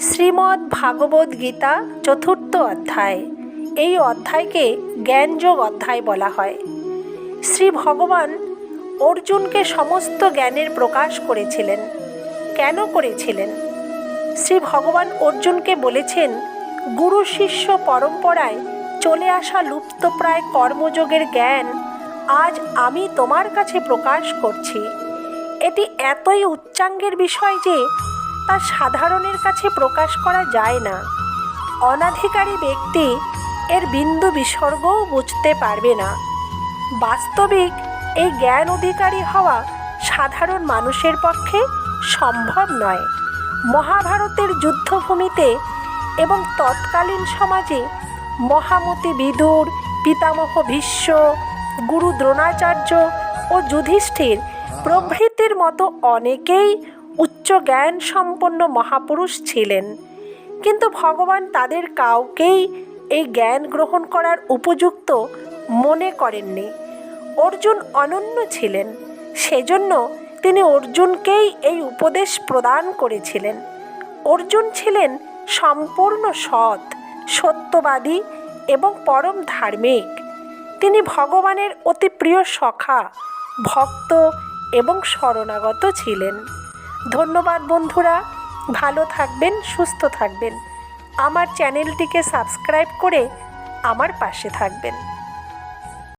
শ্রীমদ্ ভাগবত গীতা চতুর্থ অধ্যায়। এই অধ্যায়কে জ্ঞানযোগ অধ্যায় বলা হয়। শ্রী ভগবান অর্জুনকে সমস্ত জ্ঞানের প্রকাশ করেছিলেন। কেন করেছিলেন? শ্রী ভগবান অর্জুনকে বলেছেন, গুরু শিষ্য পরম্পরায় চলে আসা লুপ্তপ্রায় কর্মযোগের জ্ঞান আজ আমি তোমার কাছে প্রকাশ করছি। এটি এতই উচ্চাঙ্গের বিষয় যে তা সাধারণের কাছে প্রকাশ করা যায় না। অনাধিকারী ব্যক্তি এর বিন্দু বিসর্গও বুঝতে পারবে না। বাস্তবিক এই জ্ঞান অধিকারী হওয়া সাধারণ মানুষের পক্ষে সম্ভব নয়। মহাভারতের যুদ্ধভূমিতে এবং তৎকালীন সমাজে মহামতি বিদুর, পিতামহ ভীষ্ম, গুরু দ্রোণাচার্য ও যুধিষ্ঠির প্রভৃতির মতো অনেকেই উচ্চ জ্ঞান সম্পন্ন মহাপুরুষ ছিলেন। কিন্তু ভগবান তাদের কাউকেই এই জ্ঞান গ্রহণ করার উপযুক্ত মনে করেননি। অর্জুন অনন্য ছিলেন, সেজন্য তিনি অর্জুনকেই এই উপদেশ প্রদান করেছিলেন। অর্জুন ছিলেন সম্পূর্ণ সৎ, সত্যবাদী এবং পরম ধার্মিক। তিনি ভগবানের অতি প্রিয় সখা, ভক্ত এবং শরণাগত ছিলেন। ধন্যবাদ বন্ধুরা ভালো থাকবেন সুস্থ থাকবেন। আমার চ্যানেলটিকে সাবস্ক্রাইব করে আমার পাশে থাকবেন।